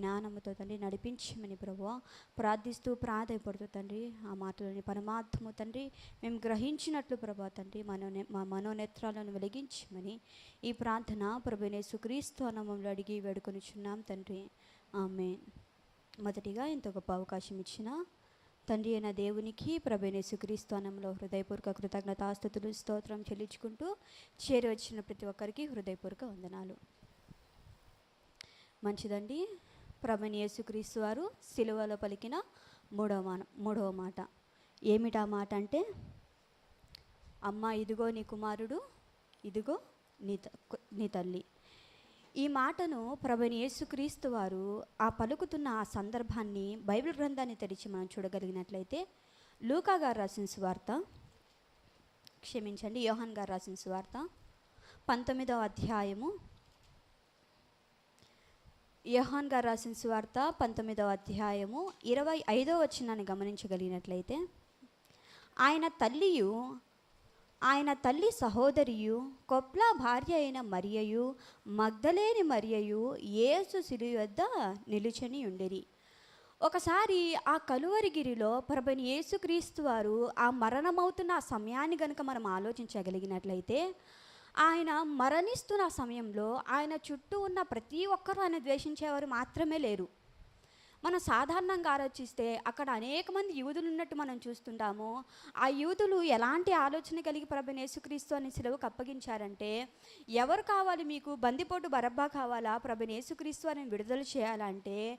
జ్ఞానముతో తండ్రి నడిపించమని ప్రభు ప్రార్థిస్తూ ప్రాధాయపడుతూ తండ్రి ఆ మాటలని పరమార్థము తండ్రి మేము గ్రహించినట్లు ప్రభా తండ్రి మనోనే మా మనోనేత్రాలను వెలిగించమని ఈ ప్రార్థన ప్రభునే సుక్రీస్తు అన్నమంలో అడిగి వేడుకొనిచున్నాం తండ్రి. ఆమె మొదటిగా ఇంత గొప్ప అవకాశం ఇచ్చిన తండ్రి అయిన దేవునికి ప్రభుని సుక్రీస్తోనంలో హృదయపూర్వక కృతజ్ఞతాస్థుతులు స్తోత్రం చెల్లించుకుంటూ చేరి వచ్చిన ప్రతి ఒక్కరికి హృదయపూర్వక వందనాలు. మంచిదండి? ప్రభుని యేసుక్రీస్తు వారు సిలువలో పలికిన మూడవ మాట మూడవ మాట. ఏమిటా మాట అంటే అమ్మ ఇదిగో నీ కుమారుడు ఇదిగో నీ నీ తల్లి. ఈ మాటను ప్రభుని యేసుక్రీస్తు వారు ఆ పలుకుతున్న ఆ సందర్భాన్ని బైబిల్ గ్రంథాన్ని తెరిచి మనం చూడగలిగినట్లయితే లూకా గారు రాసిన సువార్త క్షమించండి యోహన్ గారు రాసిన సువార్త పంతొమ్మిదవ అధ్యాయము యహాన్ గారు రాసిన సువార్త పంతొమ్మిదవ అధ్యాయము ఇరవై ఐదవ వచ్చినాన్ని గమనించగలిగినట్లయితే ఆయన తల్లియు ఆయన తల్లి సహోదరియు కొప్ల భార్య అయిన మరియయు మగ్ధలేని మరియయు యేసు సిలువ వద్ద నిలుచని ఉండేది ఒకసారి ఆ కలువరిగిరిలో ప్రభుని యేసుక్రీస్తు వారు ఆ మరణమవుతున్న ఆ సమయాన్ని గనుక మనం ఆలోచించగలిగినట్లయితే ఆయన మరణిస్తున్న సమయంలో ఆయన చుట్టూ ఉన్న ప్రతి ఒక్కరూ ఆయన ద్వేషించేవారు మాత్రమే లేరు. మనం సాధారణంగా ఆలోచిస్తే అక్కడ అనేక మంది యూదులు ఉన్నట్టు మనం చూస్తుంటాము. ఆ యూదులు ఎలాంటి ఆలోచన కలిగి ప్రభు నేసుక్రీస్తు అని సెలవుకు అప్పగించారంటే ఎవరు కావాలి మీకు బందిపోటు బరబ్బా కావాలా? ప్రభు నేసుక్రీస్తు అని విడుదల చేయాలంటే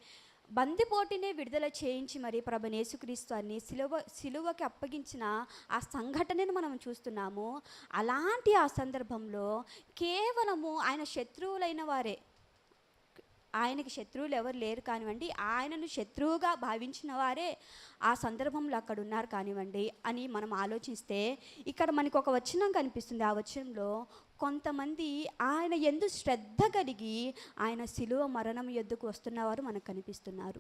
బందిపోటినే విడుదల చేయించి మరి ప్రభనేసుక్రీస్తు అని సిలువ సిలువకి అప్పగించిన ఆ సంఘటనను మనం చూస్తున్నాము. అలాంటి ఆ సందర్భంలో కేవలము ఆయన శత్రువులైన వారే. ఆయనకి శత్రువులు ఎవరు లేరు కానివ్వండి ఆయనను శత్రువుగా భావించిన వారే ఆ సందర్భంలో అక్కడ ఉన్నారు కానివ్వండి అని మనం ఆలోచిస్తే ఇక్కడ మనకు ఒక వచనం కనిపిస్తుంది. ఆ వచనంలో కొంతమంది ఆయన ఎందు శ్రద్ధ కలిగి ఆయన శిలువ మరణం ఎద్దుకు వస్తున్నవారు మనకు కనిపిస్తున్నారు.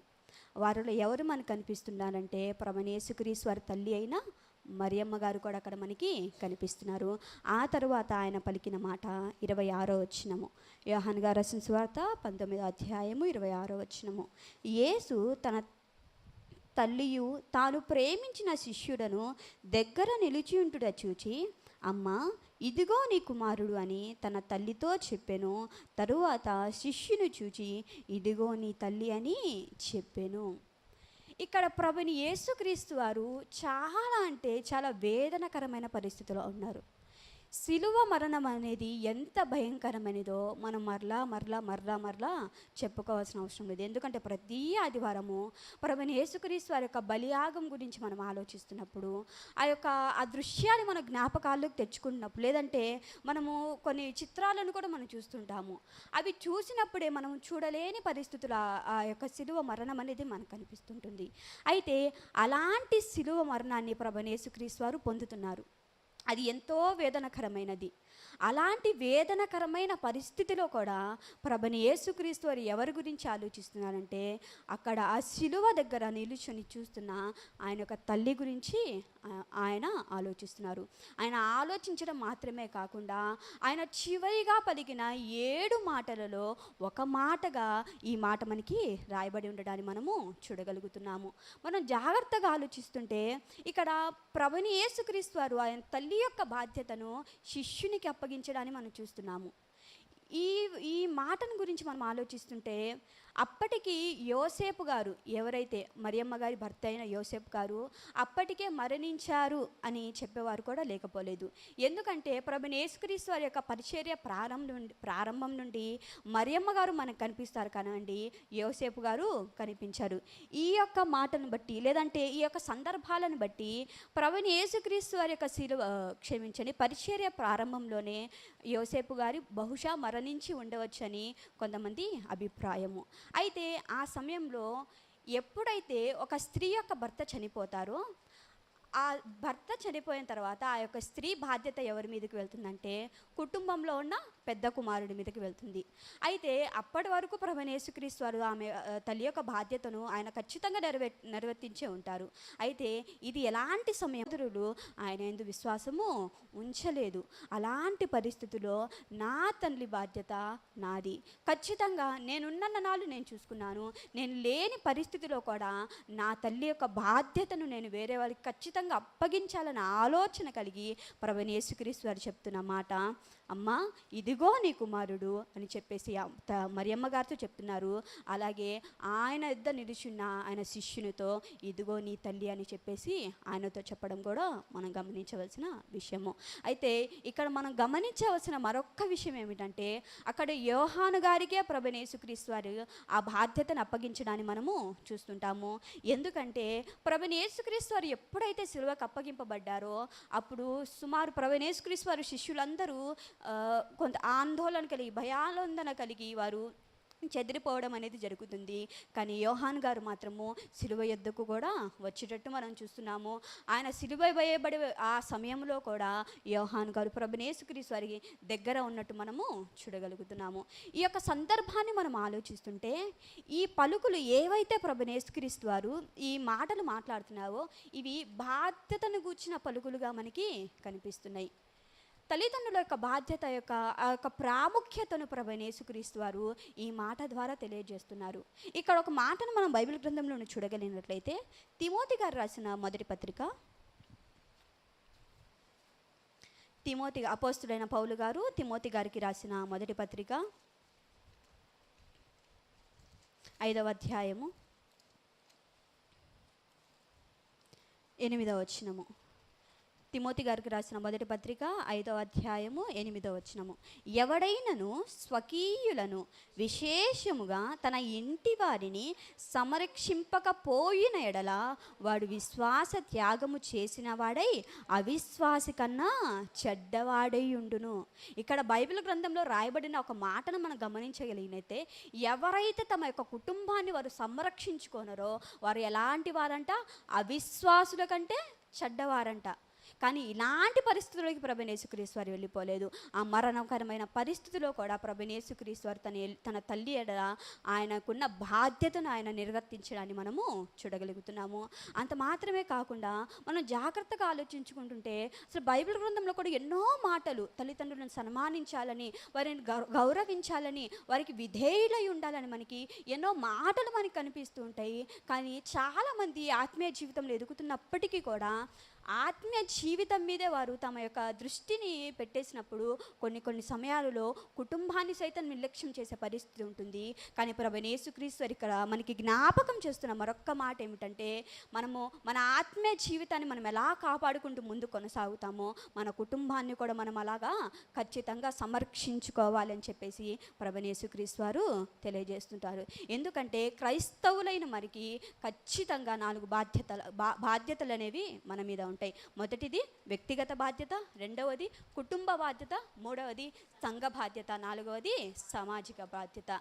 వారిలో ఎవరు మనకు కనిపిస్తున్నారంటే ప్రమణేశుక్రీశ్వర తల్లి అయిన మరియమ్మ గారు కూడా అక్కడ మనకి కనిపిస్తున్నారు. ఆ తరువాత ఆయన పలికిన మాట ఇరవై ఆరో వచ్చినము యోహాన్ గారు రసిన స్వార్త పంతొమ్మిదో అధ్యాయము ఇరవై ఆరో వచ్చినము యేసు తన తల్లియు తాను ప్రేమించిన శిష్యుడను దగ్గర నిలిచి ఉంటుట చూచి అమ్మా ఇదిగో నీ కుమారుడు అని తన తల్లితో చెప్పెను. తరువాత శిష్యుని చూచి ఇదిగో నీ తల్లి అని చెప్పెను. ఇక్కడ ప్రభుని యేసుక్రీస్తు వారు చాలా అంటే చాలా వేదనకరమైన పరిస్థితిలో ఉన్నారు. శిలువ మరణం అనేది ఎంత భయంకరమైనదో మనం మరలా మరలా మరలా మరలా చెప్పుకోవాల్సిన అవసరం లేదు. ఎందుకంటే ప్రతి ఆదివారము ప్రభుని యేసుక్రీస్తు వారి యొక్క బలియాగం గురించి మనం ఆలోచిస్తున్నప్పుడు ఆ యొక్క ఆ దృశ్యాన్ని మన జ్ఞాపకాల్లోకి తెచ్చుకుంటున్నప్పుడు లేదంటే మనము కొన్ని చిత్రాలను కూడా మనం చూస్తుంటాము. అవి చూసినప్పుడే మనం చూడలేని పరిస్థితుల ఆ యొక్క శిలువ మరణం అనేది మనకు కనిపిస్తుంటుంది అయితే అలాంటి శిలువ మరణాన్ని ప్రభుని యేసుక్రీస్తు వారు పొందుతున్నారు. అది ఎంతో వేదనకరమైనది. అలాంటి వేదనకరమైన పరిస్థితిలో కూడా ప్రభుని యేసుక్రీస్తు వారు ఎవరి గురించి ఆలోచిస్తున్నారంటే అక్కడ ఆ శిలువ దగ్గర నిలుచుని చూస్తున్న ఆయన యొక్క తల్లి గురించి ఆయన ఆలోచిస్తున్నారు. ఆయన ఆలోచించడం మాత్రమే కాకుండా ఆయన చివరిగా పలికిన ఏడు మాటలలో ఒక మాటగా ఈ మాట మనకి రాయబడి ఉండడాన్ని మనము చూడగలుగుతున్నాము. మనం జాగ్రత్తగా ఆలోచిస్తుంటే ఇక్కడ ప్రభుని యేసుక్రీస్తు వారు ఆయన తల్లి యొక్క బాధ్యతను శిష్యునికి అప్పగించడాన్ని మనం చూస్తున్నాము. ఈ ఈ మాటను గురించి మనం ఆలోచిస్తుంటే అప్పటికి యోసేపు గారు ఎవరైతే మరియమ్మ గారి భర్త అయిన యోసేపు గారు అప్పటికే మరణించారు అని చెప్పేవారు కూడా లేకపోలేదు. ఎందుకంటే ప్రభుని యేసుక్రీస్తు వారి యొక్క పరిచర్య ప్రారంభం నుండి ప్రారంభం నుండి మరియమ్మ గారు మనకు కనిపిస్తారు కానివ్వండి యోసేపు గారు కనిపించారు. ఈ యొక్క మాటను బట్టి లేదంటే ఈ యొక్క సందర్భాలను బట్టి ప్రభుని యేసుక్రీస్తు వారి యొక్క శిలువ క్షమించని పరిచర్య ప్రారంభంలోనే యోసేపు గారి బహుశా మరణించి ఉండవచ్చని కొంతమంది అభిప్రాయము. అయితే ఆ సమయంలో ఎప్పుడైతే ఒక స్త్రీ యొక్క భర్త చనిపోతారో ఆ భర్త చనిపోయిన తర్వాత ఆ యొక్క స్త్రీ బాధ్యత ఎవరి మీదకి వెళ్తుందంటే కుటుంబంలో ఉన్న పెద్ద కుమారుడి మీదకి వెళ్తుంది. అయితే అప్పటి వరకు ప్రభనేసుక్రీస్తు వారు ఆమె తల్లి యొక్క బాధ్యతను ఆయన ఖచ్చితంగా నెరవే నెరవేర్తించే ఉంటారు. అయితే ఇది ఎలాంటి సమయంలో ఆయన ఎందు విశ్వాసము ఉంచలేదు. అలాంటి పరిస్థితుల్లో నా తల్లి బాధ్యత నాది. ఖచ్చితంగా నేనున్న నాళ్ళు నేను చూసుకున్నాను. నేను లేని పరిస్థితిలో కూడా నా తల్లి యొక్క బాధ్యతను నేను వేరే వాళ్ళకి ఖచ్చితంగా అప్పగించాలన్న ఆలోచన కలిగి ప్రభనేసుక్రీస్తు వారు చెప్తున్న మాట అమ్మా ఇదిగో నీ కుమారుడు అని చెప్పేసి మరియమ్మ గారితో చెప్తున్నారు. అలాగే ఆయన ఇద్దరు నిలుచున్న ఆయన శిష్యునితో ఇదిగో నీ తల్లి అని చెప్పేసి ఆయనతో చెప్పడం కూడా మనం గమనించవలసిన విషయము. అయితే ఇక్కడ మనం గమనించవలసిన మరొక విషయం ఏమిటంటే అక్కడ యోహాను గారికే ప్రభనేసుక్రీస్తు వారు ఆ బాధ్యతను అప్పగించడాన్ని మనము చూస్తుంటాము. ఎందుకంటే ప్రభనేసుక్రీస్తు వారు ఎప్పుడైతే సిలువకు అప్పగింపబడ్డారో అప్పుడు సుమారు ప్రభనేసుక్రీస్తు వారు శిష్యులందరూ కొంత ఆందోళన కలిగి భయాందోళన కలిగి వారు చెదిరిపోవడం అనేది జరుగుతుంది. కానీ యోహాన్ గారు మాత్రము సిలువ ఎద్దుకు కూడా వచ్చేటట్టు మనం చూస్తున్నాము. ఆయన సిలువ వేయబడి ఆ సమయంలో కూడా యోహాన్ గారు ప్రభునేసుక్రీస్తు వారికి దగ్గర ఉన్నట్టు మనము చూడగలుగుతున్నాము. ఈ యొక్క సందర్భాన్ని మనం ఆలోచిస్తుంటే ఈ పలుకులు ఏవైతే ప్రభునేసుక్రీస్తు వారు ఈ మాటలు మాట్లాడుతున్నావో ఇవి బాధ్యతను గూర్చిన పలుకులుగా మనకి కనిపిస్తున్నాయి. తల్లిదండ్రుల యొక్క బాధ్యత యొక్క ఆ యొక్క ప్రాముఖ్యతను ప్రభనేసుక్రీస్తు వారు ఈ మాట ద్వారా తెలియజేస్తున్నారు. ఇక్కడ ఒక మాటను మనం బైబిల్ గ్రంథంలో చూడగలిగినట్లయితే తిమోతి గారు రాసిన మొదటి పత్రిక. తిమోతి అపోస్తుడైన పౌలు గారు తిమోతి గారికి రాసిన మొదటి పత్రిక. ఐదవ అధ్యాయము. ఎనిమిదవ వచ్చినము తిమోతి గారికి రాసిన మొదటి పత్రిక ఐదవ అధ్యాయము ఎనిమిదవ వచనము. ఎవడైనను స్వకీయులను విశేషముగా తన ఇంటి వారిని సంరక్షింపకపోయిన ఎడల వాడు విశ్వాస త్యాగము చేసిన వాడై అవిశ్వాసి కన్నా చెడ్డవాడై ఉండును. ఇక్కడ బైబిల్ గ్రంథంలో రాయబడిన ఒక మాటను మనం గమనించగలిగినైతే ఎవరైతే తమ యొక్క కుటుంబాన్ని వారు సంరక్షించుకోనరో వారు ఎలాంటి వారంట? అవిశ్వాసుల కంటే చెడ్డవారంట. కానీ ఇలాంటి పరిస్థితుల్లోకి ప్రభనేసుక్రీస్తు వారు వెళ్ళిపోలేదు. ఆ మరణకరమైన పరిస్థితిలో కూడా ప్రభనేసుక్రీస్తు వారు తన తన తల్లి ఎడ ఆయనకున్న బాధ్యతను ఆయన నిర్వర్తించడాన్ని మనము చూడగలుగుతున్నాము. అంత మాత్రమే కాకుండా మనం జాగ్రత్తగా ఆలోచించుకుంటుంటే అసలు బైబిల్ గ్రంథంలో కూడా ఎన్నో మాటలు తల్లిదండ్రులను సన్మానించాలని వారిని గౌ- గౌరవించాలని వారికి విధేయులై ఉండాలని మనకి ఎన్నో మాటలు మనకి కనిపిస్తూ ఉంటాయి. కానీ చాలామంది ఆత్మీయ జీవితంలో ఎదుగుతున్నప్పటికీ కూడా ఆత్మీయ జీవితం మీదే వారు తమ యొక్క దృష్టిని పెట్టేసినప్పుడు కొన్ని కొన్ని సమయాలలో కుటుంబాన్ని సైతం నిర్లక్ష్యం చేసే పరిస్థితి ఉంటుంది. కానీ ప్రభు యేసుక్రీస్తు ఇక్కడ మనకి జ్ఞాపకం చేస్తున్న మరొక్క మాట ఏమిటంటే మనము మన ఆత్మీయ జీవితాన్ని మనం ఎలా కాపాడుకుంటూ ముందు కొనసాగుతామో మన కుటుంబాన్ని కూడా మనం అలాగా ఖచ్చితంగా సమర్క్షించుకోవాలని చెప్పేసి ప్రభు యేసుక్రీస్తు వారు తెలియజేస్తుంటారు. ఎందుకంటే క్రైస్తవులైన మనకి ఖచ్చితంగా నాలుగు బాధ్యతలు బా బాధ్యతలు అనేవి మన మీద ఉంటాయి. మొదటిది వ్యక్తిగత బాధ్యత రెండవది కుటుంబ బాధ్యత మూడవది సంఘ బాధ్యత నాలుగవది సామాజిక బాధ్యత.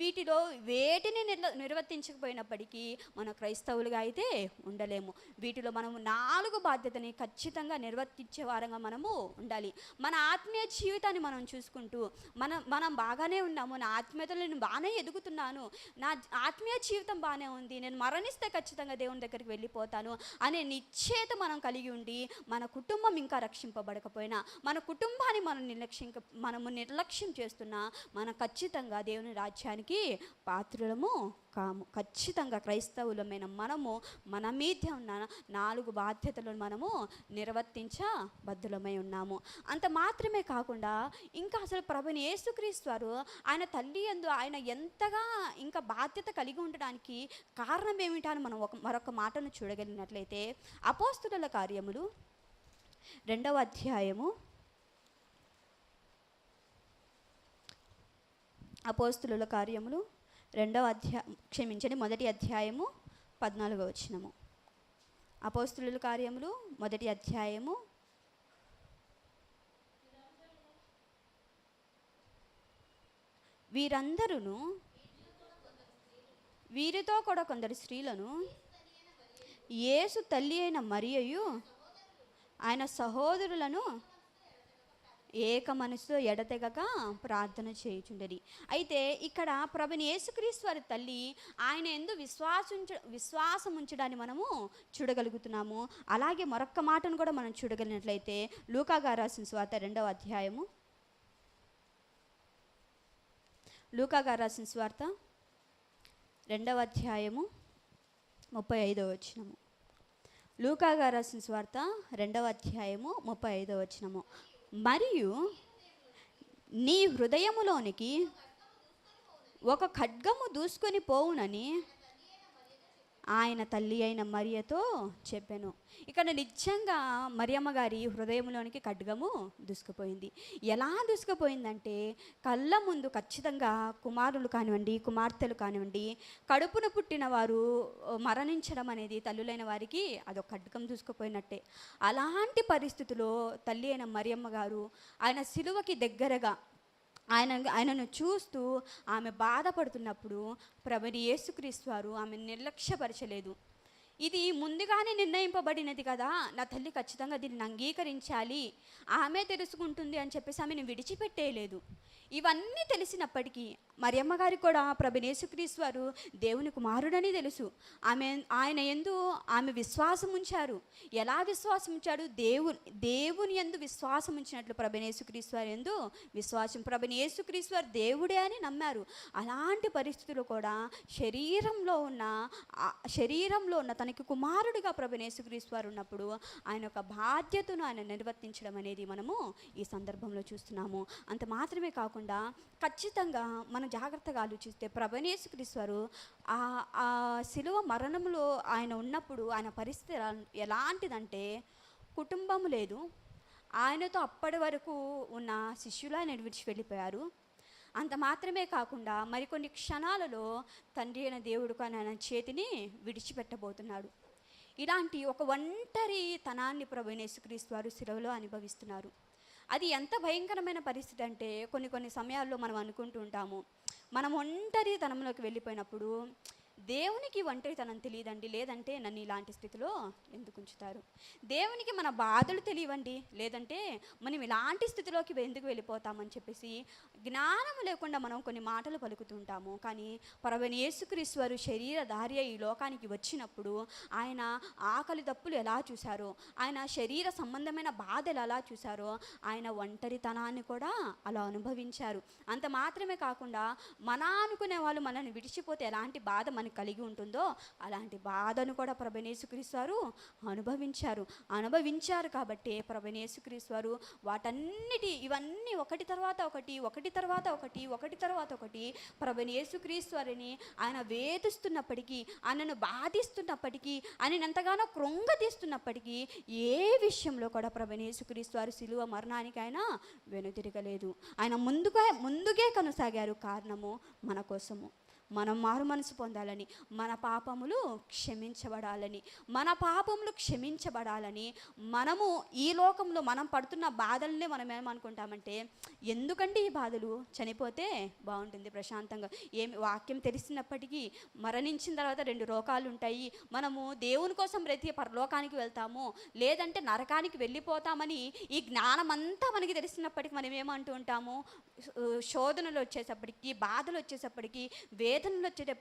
వీటిలో వేటిని నిర్ల నిర్వర్తించకపోయినప్పటికీ మన క్రైస్తవులుగా అయితే ఉండలేము. వీటిలో మనము నాలుగు బాధ్యతని ఖచ్చితంగా నిర్వర్తించే వారంగా మనము ఉండాలి. మన ఆత్మీయ జీవితాన్ని మనం చూసుకుంటూ మనం మనం బాగానే ఉన్నాము నా ఆత్మీయతలో నేను బాగానే ఎదుగుతున్నాను నా ఆత్మీయ జీవితం బాగానే ఉంది నేను మరణిస్తే ఖచ్చితంగా దేవుని దగ్గరికి వెళ్ళిపోతాను అనే నిశ్చేత మనం కలిగి కలిగి ఉండి మన కుటుంబం ఇంకా రక్షింపబడకపోయినా మన కుటుంబాన్ని మనం నిర్లక్ష్యం మనము నిర్లక్ష్యం చేస్తున్నా మనం ఖచ్చితంగా దేవుని రాజ్యానికి పాత్రులము కాము. ఖచ్చితంగా క్రైస్తవులమైన మనము మన మీద ఉన్న నాలుగు బాధ్యతలను మనము నిర్వర్తించ బద్దులమై ఉన్నాము. అంత మాత్రమే కాకుండా ఇంకా అసలు ప్రభుని యేసుక్రీస్తు వారు ఆయన తల్లి ఎందు ఆయన ఎంతగా ఇంకా బాధ్యత కలిగి ఉండడానికి కారణం ఏమిటా అని మనం ఒక మరొక మాటను చూడగలిగినట్లయితే అపోస్తుల కార్యములు. రెండవ అధ్యాయము. అపోస్తుల కార్యములు. రెండవ అధ్యా క్షమించండి మొదటి అధ్యాయము పద్నాలుగో వచ్చినము అపోస్తుల కార్యములు మొదటి అధ్యాయము. వీరందరూ వీరితో కూడా కొందరు స్త్రీలను యేసు తల్లి అయిన మరియయు ఆయన సహోదరులను ఏక మనసుతో ఎడతెగక ప్రార్థన చేయుచుండేది. అయితే ఇక్కడ ప్రభుని యేసుక్రీస్తు వారి తల్లి ఆయన ఎందు విశ్వాసించ విశ్వాసం ఉంచడాన్ని మనము చూడగలుగుతున్నాము. అలాగే మరొక్క మాటను కూడా మనం చూడగలిగినట్లయితే లూకా రాసిన స్వాత రెండవ అధ్యాయము. లూకా రాసిన స్వార్త రెండవ అధ్యాయము. ముప్పై ఐదవ వచ్చినము లూకాగా రాసిన స్వార్త రెండవ అధ్యాయము ముప్పై ఐదవ వచ్చినము మరియు నీ హృదయములోనికి ఒక ఖడ్గము దూసుకొని పోవునని ఆయన తల్లి అయిన మరియతో చెప్పాను. ఇక్కడ నిజంగా మరియమ్మ గారి హృదయంలోనికి ఖడ్గము దూసుకుపోయింది. ఎలా దూసుకుపోయిందంటే కళ్ళ ముందు ఖచ్చితంగా కుమారులు కానివ్వండి కుమార్తెలు కానివ్వండి కడుపున పుట్టిన వారు మరణించడం అనేది తల్లులైన వారికి అదొక ఖడ్గం దూసుకుపోయినట్టే. అలాంటి పరిస్థితిలో తల్లి అయిన మరియమ్మ గారు ఆయన సిలువకి దగ్గరగా ఆయన ఆయనను చూస్తూ ఆమె బాధపడుతున్నప్పుడు ప్రభుని యేసుక్రీస్తు వారు ఆమె నిర్లక్ష్యపరచలేదు. ఇది ముందుగానే నిర్ణయింపబడినది కదా నా తల్లి ఖచ్చితంగా దీన్ని అంగీకరించాలి ఆమె తెలుసుకుంటుంది అని చెప్పేసి ఆమెను విడిచిపెట్టేయలేదు. ఇవన్నీ తెలిసినప్పటికీ మరియమ్మ గారికి కూడా ప్రభు వారు దేవుని కుమారుడని తెలుసు. ఆమె ఆయన ఎందు ఆమె విశ్వాసం ఉంచారు. ఎలా విశ్వాసం ఉంచాడు? దేవు దేవుని ఎందు విశ్వాసం ఉంచినట్లు ప్రభు వారు ఎందు విశ్వాసం. ప్రభు వారు దేవుడే అని నమ్మారు. అలాంటి పరిస్థితులు కూడా శరీరంలో ఉన్న శరీరంలో ఉన్న తనకి కుమారుడిగా ప్రభు వారు ఉన్నప్పుడు ఆయన యొక్క బాధ్యతను ఆయన నిర్వర్తించడం అనేది మనము ఈ సందర్భంలో చూస్తున్నాము. అంత మాత్రమే కాకుండా ఖచ్చితంగా మనం జాగ్రత్తగా ఆలోచిస్తే ప్రభనేసుక్రీస్తు ఆ శిలువ మరణంలో ఆయన ఉన్నప్పుడు ఆయన పరిస్థితి ఎలాంటిదంటే కుటుంబం లేదు. ఆయనతో అప్పటి వరకు ఉన్న శిష్యులు ఆయన విడిచి వెళ్ళిపోయారు. అంత మాత్రమే కాకుండా మరికొన్ని క్షణాలలో తండ్రి అయిన దేవుడు ఆయన చేతిని విడిచిపెట్టబోతున్నాడు. ఇలాంటి ఒక ఒంటరి తనాన్ని ప్రభు నేసుక్రీస్తు వారు సెలవులో అనుభవిస్తున్నారు. అది ఎంత భయంకరమైన పరిస్థితి అంటే కొన్ని కొన్ని సమయాల్లో మనం అనుకుంటూ ఉంటాము. మనం ఒంటరి తనంలోకి వెళ్ళిపోయినప్పుడు దేవునికి ఒంటరితనం తెలియదండి. లేదంటే నన్ను ఇలాంటి స్థితిలో ఎందుకు ఉంచుతారు? దేవునికి మన బాధలు తెలియవండి. లేదంటే మనం ఇలాంటి స్థితిలోకి ఎందుకు వెళ్ళిపోతామని చెప్పేసి జ్ఞానం లేకుండా మనం కొన్ని మాటలు పలుకుతుంటాము కానీ పరవని యేసుక్రీశ్వరు శరీరధార్య ఈ లోకానికి వచ్చినప్పుడు ఆయన ఆకలి తప్పులు ఎలా చూశారో ఆయన శరీర సంబంధమైన బాధలు ఎలా చూశారో ఆయన ఒంటరితనాన్ని కూడా అలా అనుభవించారు. అంత మాత్రమే కాకుండా మన అనుకునే వాళ్ళు మనల్ని విడిచిపోతే ఎలాంటి బాధ మనకు కలిగి ఉంటుందో అలాంటి బాధను కూడా ప్రభనేసుక్రీస్తారు అనుభవించారు. అనుభవించారు కాబట్టి ప్రభనేసుక్రీస్తారు వాటన్నిటి ఇవన్నీ ఒకటి తర్వాత ఒకటి ఒకటి తర్వాత ఒకటి ఒకటి తర్వాత ఒకటి ప్రభనేసుక్రీశ్వరిని ఆయన వేధిస్తున్నప్పటికీ ఆయనను బాధిస్తున్నప్పటికీ ఆయన ఎంతగానో కృంగతీస్తున్నప్పటికీ ఏ విషయంలో కూడా ప్రభనేసుక్రీశ్వారు శిలువ మరణానికి ఆయన వెనుతిరగలేదు. ఆయన ముందుగా ముందుగే కొనసాగారు కారణము మన కోసము. మనం మారు మనసు పొందాలని మన పాపములు క్షమించబడాలని మన పాపములు క్షమించబడాలని మనము ఈ లోకంలో మనం పడుతున్న బాధలనే మనం ఏమనుకుంటామంటే ఎందుకంటే ఈ బాధలు? చనిపోతే బాగుంటుంది ప్రశాంతంగా. ఏమి వాక్యం తెలిసినప్పటికీ మరణించిన తర్వాత రెండు రోగాలు ఉంటాయి మనము దేవుని కోసం ప్రతి పరలోకానికి వెళ్తాము. లేదంటే నరకానికి వెళ్ళిపోతామని ఈ జ్ఞానం అంతా మనకి తెలిసినప్పటికీ మనం ఏమంటూ ఉంటాము? శోధనలు వచ్చేసప్పటికీ బాధలు వచ్చేసప్పటికి వేదనలు వచ్చే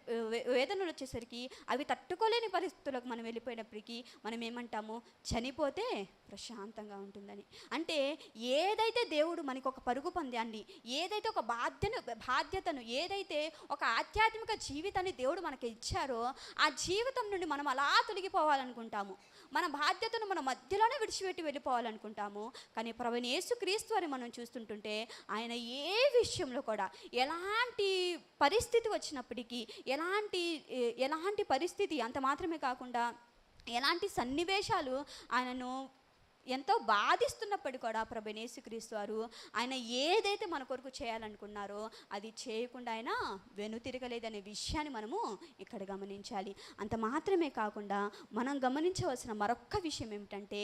వేదనలు వచ్చేసరికి అవి తట్టుకోలేని పరిస్థితులకు మనం వెళ్ళిపోయినప్పటికీ మనం ఏమంటాము? చనిపోతే ప్రశాంతంగా ఉంటుందని. అంటే ఏదైతే దేవుడు మనకు ఒక పరుగు పందాన్ని ఏదైతే ఒక బాధ్యను బాధ్యతను ఏదైతే ఒక ఆధ్యాత్మిక జీవితాన్ని దేవుడు మనకి ఇచ్చారో ఆ జీవితం నుండి మనం అలా తొలగిపోవాలనుకుంటాము. మన బాధ్యతను మన మధ్యలోనే విడిచిపెట్టి వెళ్ళిపోవాలనుకుంటాము. కానీ ప్రవీణ్ యేసుక్రీస్తు అని మనం చూస్తుంటుంటే ఆయన ఏ విషయంలో కూడా ఎలాంటి పరిస్థితి వచ్చినప్పటికీ ఎలాంటి ఎలాంటి పరిస్థితి అంత మాత్రమే కాకుండా ఎలాంటి సన్నివేశాలు ఆయనను ఎంతో బాధిస్తున్నప్పటికీ కూడా ప్రభనేసుక్రీస్తు వారు ఆయన ఏదైతే మన కొరకు చేయాలనుకున్నారో అది చేయకుండా ఆయన వెనుతిరగలేదనే విషయాన్ని మనము ఇక్కడ గమనించాలి. అంత మాత్రమే కాకుండా మనం గమనించవలసిన మరొక్క విషయం ఏమిటంటే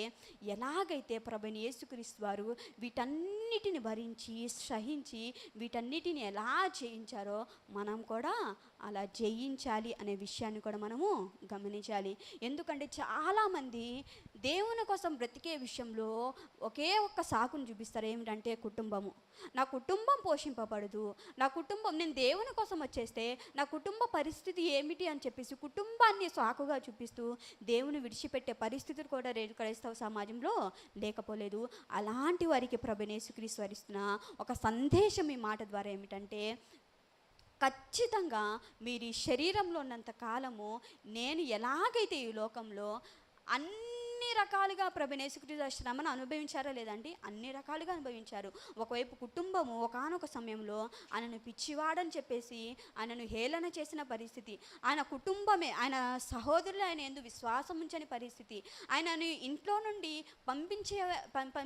ఎలాగైతే ప్రభుని యేసుక్రీస్తు వారు వీటన్నిటిని భరించి సహించి వీటన్నిటిని ఎలా చేయించారో మనం కూడా అలా జయించాలి అనే విషయాన్ని కూడా మనము గమనించాలి. ఎందుకంటే చాలామంది దేవుని కోసం బ్రతికే విషయంలో ఒకే ఒక్క సాకును చూపిస్తారు. ఏమిటంటే కుటుంబము. నా కుటుంబం పోషింపబడదు. నా కుటుంబం నేను దేవుని కోసం వచ్చేస్తే నా కుటుంబ పరిస్థితి ఏమిటి అని చెప్పేసి కుటుంబాన్ని సాకుగా చూపిస్తూ దేవుని విడిచిపెట్టే పరిస్థితులు కూడా రేణు క్రైస్తవ సమాజంలో లేకపోలేదు. అలాంటి వారికి ప్రభునేసుక్రీస్తు స్వరిస్తున్న ఒక సందేశం ఈ మాట ద్వారా ఏమిటంటే ఖచ్చితంగా మీరు ఈ శరీరంలో ఉన్నంత కాలము నేను ఎలాగైతే ఈ లోకంలో అన్ని అన్ని రకాలుగా ప్రభునేసుకృత శ్రమను అనుభవించారా లేదండి అన్ని రకాలుగా అనుభవించారు. ఒకవైపు కుటుంబము ఒకానొక సమయంలో ఆయనను పిచ్చివాడని చెప్పేసి ఆయనను హేళన చేసిన పరిస్థితి ఆయన కుటుంబమే ఆయన సహోదరులు ఆయన ఎందు విశ్వాసం ఉంచని పరిస్థితి ఆయనను ఇంట్లో నుండి పంపించే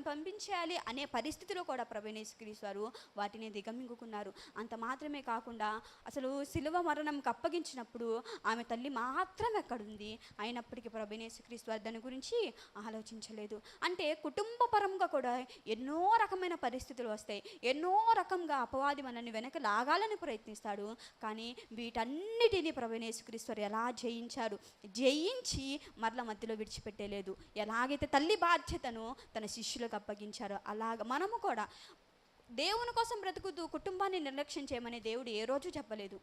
పంపించేయాలి అనే పరిస్థితిలో కూడా ప్రభునేసుక్రీస్తారు వాటిని దిగమింగుకున్నారు. అంత మాత్రమే కాకుండా అసలు శిలువ మరణంకి అప్పగించినప్పుడు ఆమె తల్లి మాత్రం ఎక్కడుంది? అయినప్పటికీ ప్రభునేసుక్రీస్తు దాని గురించి ఆలోచించలేదు. అంటే కుటుంబపరంగా కూడా ఎన్నో రకమైన పరిస్థితులు వస్తాయి. ఎన్నో రకంగా అపవాది మనల్ని వెనక లాగాలని ప్రయత్నిస్తాడు. కానీ వీటన్నిటిని ప్రవీణేశ్వరీశ్వరు ఎలా జయించారు? జయించి మరల మధ్యలో విడిచిపెట్టేలేదు. ఎలాగైతే తల్లి బాధ్యతను తన శిష్యులకు అప్పగించారో అలాగ మనము కూడా దేవుని కోసం బ్రతుకుతూ కుటుంబాన్ని నిర్లక్ష్యం చేయమని దేవుడు ఏ రోజు చెప్పలేదు.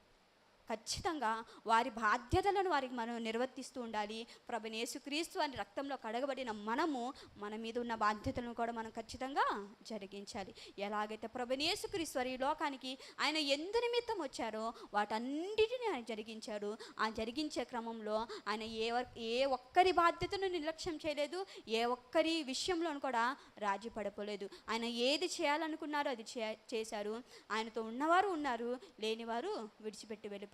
ఖచ్చితంగా వారి బాధ్యతలను వారికి మనం నిర్వర్తిస్తూ ఉండాలి. ప్రభుని యేసుక్రీస్తు అని రక్తంలో కడగబడిన మనము మన మీద ఉన్న బాధ్యతలను కూడా మనం ఖచ్చితంగా జరిగించాలి. ఎలాగైతే ప్రభుని యేసుక్రీస్తు వారి ఈ లోకానికి ఆయన ఎందు నిమిత్తం వచ్చారో వాటన్నిటిని ఆయన జరిగించాడు. ఆ జరిగించే క్రమంలో ఆయన ఏ ఏ ఒక్కరి బాధ్యతను నిర్లక్ష్యం చేయలేదు. ఏ ఒక్కరి విషయంలోనూ కూడా రాజీ పడిపోలేదు. ఆయన ఏది చేయాలనుకున్నారో అది చే- చేశారు. ఆయనతో ఉన్నవారు ఉన్నారు. లేనివారు విడిచిపెట్టి వెళ్ళిపోయారు.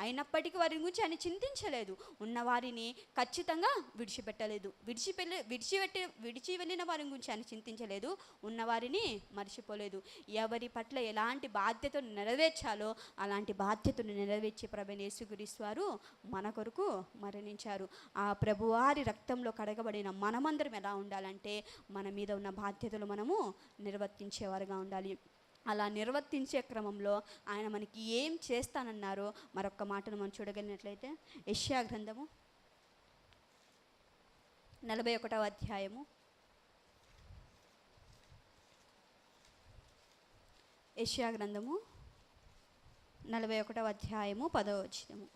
అయినప్పటికీ వారి గురించి ఆయన చింతించలేదు. ఉన్నవారిని ఖచ్చితంగా విడిచిపెట్టలేదు. విడిచిపెళ్ళి విడిచిపెట్టి విడిచి వెళ్ళిన వారి గురించి ఆయన చింతించలేదు. ఉన్నవారిని మర్చిపోలేదు. ఎవరి పట్ల ఎలాంటి బాధ్యతను నెరవేర్చాలో అలాంటి బాధ్యతను నెరవేర్చి ప్రభుని యేసుగురీస్ వారు మన కొరకు మరణించారు. ఆ ప్రభువారి రక్తంలో కడగబడిన మనమందరం ఎలా ఉండాలంటే మన మీద ఉన్న బాధ్యతలు మనము నిర్వర్తించేవారుగా ఉండాలి. అలా నిర్వర్తించే క్రమంలో ఆయన మనకి ఏం చేస్తానన్నారో మరొక మాటను మనం చూడగలిగినట్లయితే యష్యా గ్రంథము నలభై ఒకటవ అధ్యాయము. యష్యా గ్రంథము నలభై ఒకటవ అధ్యాయము పదవ వచనము.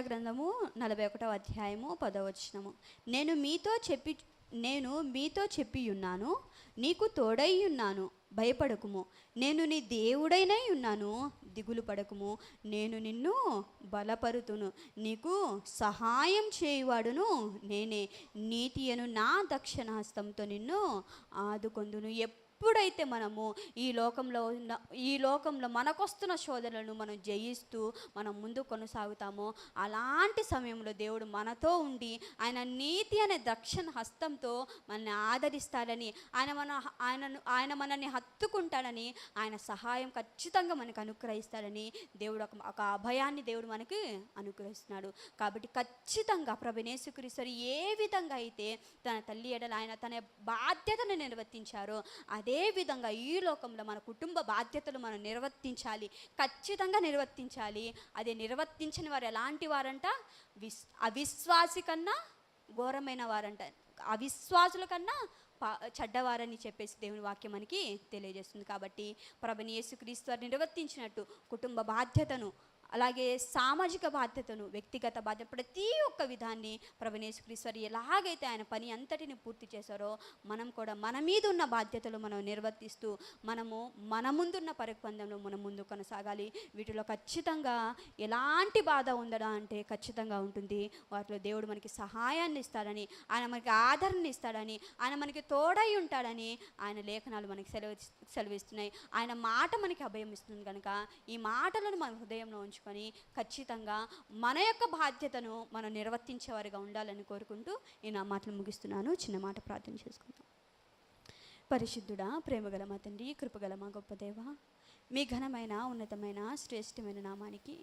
గ్రంథము నలభై ఒకటవ అధ్యాయము పదవచనము నేను మీతో చెప్పి నేను మీతో చెప్పి ఉన్నాను నీకు తోడై ఉన్నాను భయపడకుము. నేను నీ దేవుడైనై ఉన్నాను దిగులు పడకుము. నేను నిన్ను బలపరుతును నీకు సహాయం చేయువాడును నేనే. నీతి అను నా దక్షిణహస్తంతో నిన్ను ఆదుకొందును. ఎప్పుడైతే మనము ఈ లోకంలో ఉన్న ఈ లోకంలో మనకొస్తున్న శోధనలను మనం జయిస్తూ మనం ముందు కొనసాగుతామో అలాంటి సమయంలో దేవుడు మనతో ఉండి ఆయన నీతి అనే దక్షిణ హస్తంతో మనల్ని ఆదరిస్తాడని ఆయన మన ఆయనను ఆయన మనల్ని హత్తుకుంటాడని ఆయన సహాయం ఖచ్చితంగా మనకు అనుగ్రహిస్తాడని దేవుడు ఒక ఒక అభయాన్ని దేవుడు మనకి అనుగ్రహిస్తున్నాడు. కాబట్టి ఖచ్చితంగా ప్రభునేశ్వరీశ్వరి ఏ విధంగా అయితే తన తల్లి ఎడలు ఆయన తన బాధ్యతను నిర్వర్తించారో అదే విధంగా ఈ లోకంలో మన కుటుంబ బాధ్యతలు మనం నిర్వర్తించాలి ఖచ్చితంగా నిర్వర్తించాలి అది నిర్వర్తించని వారు ఎలాంటి వారంట? విస్ అవిశ్వాసి కన్నా ఘోరమైన వారంట. అవిశ్వాసుల కన్నా పా చెడ్డవారని చెప్పేసి దేవుని వాక్యం మనకి తెలియజేస్తుంది. కాబట్టి ప్రభుని యేసుక్రీస్తు వారు నిర్వర్తించినట్టు కుటుంబ బాధ్యతను అలాగే సామాజిక బాధ్యతను వ్యక్తిగత బాధ్యత ప్రతి ఒక్క విధాన్ని ప్రభునేశ్వరీశ్వరి ఎలాగైతే ఆయన పని అంతటిని పూర్తి చేశారో మనం కూడా మన మీద ఉన్న బాధ్యతలు మనం నిర్వర్తిస్తూ మనము మన ముందున్న పరిపందంలో మనం ముందు కొనసాగాలి. వీటిలో ఖచ్చితంగా ఎలాంటి బాధ ఉందడా అంటే ఖచ్చితంగా ఉంటుంది. వాటిలో దేవుడు మనకి సహాయాన్ని ఇస్తాడని ఆయన మనకి ఆదరణ ఇస్తాడని ఆయన మనకి తోడై ఉంటాడని ఆయన లేఖనాలు మనకి సెలవు సెలవిస్తున్నాయి. ఆయన మాట మనకి అభయం ఇస్తుంది కనుక ఈ మాటలను మన హృదయంలో ఉంచుకొని ఖచ్చితంగా మన యొక్క బాధ్యతను మనం నిర్వర్తించేవారిగా ఉండాలని కోరుకుంటూ నేను ఆ మాటలు ముగిస్తున్నాను. చిన్న మాట ప్రార్థన చేసుకుందాం. పరిశుద్ధుడా ప్రేమగల మా తండ్రి కృపగల మా గొప్ప దేవ మీ ఘనమైన ఉన్నతమైన శ్రేష్టమైన నామానికి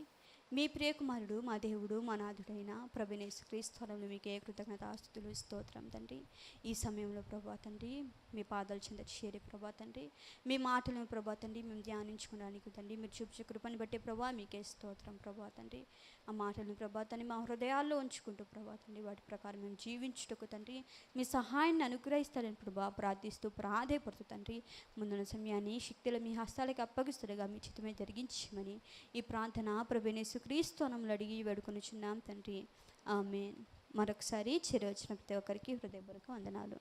మీ ప్రియకుమారుడు మా దేవుడు మా నాథుడైన ప్రభనేసు క్రీస్తులను మీకే కృతజ్ఞతాస్తులు స్తోత్రం తండ్రి. ఈ సమయంలో ప్రభా తండ్రి మీ పాదాలు చెంద చేరి ప్రభా తండ్రి మీ మాటలను ప్రభా తండ్రి మేము ధ్యానించుకోవడానికి తండ్రి మీరు చూపించే కృపని బట్టి ప్రభా మీకే స్తోత్రం ప్రభా తండ్రి. ఆ మాటలను ప్రభా తండ్రి మా హృదయాల్లో ఉంచుకుంటూ ప్రభా తండ్రి వాటి ప్రకారం మేము జీవించుటకు తండ్రి మీ సహాయాన్ని అనుగ్రహిస్తారని ప్రభా ప్రార్థిస్తూ ప్రాధేయపడుతూ తండ్రి ముందున్న సమయాన్ని శక్తులు మీ హస్తాలకు అప్పగిస్తుండగా మీ చిత్తమే జరిగించమని ఈ ప్రార్థన ప్రభనేసు క్రీస్తునంలో అడిగి వేడుకొనిచున్నాం తండ్రి. ఆమె మరొకసారి చిరవచ్చిన ప్రతి ఒక్కరికి హృదయపూర్వక వందనాలు.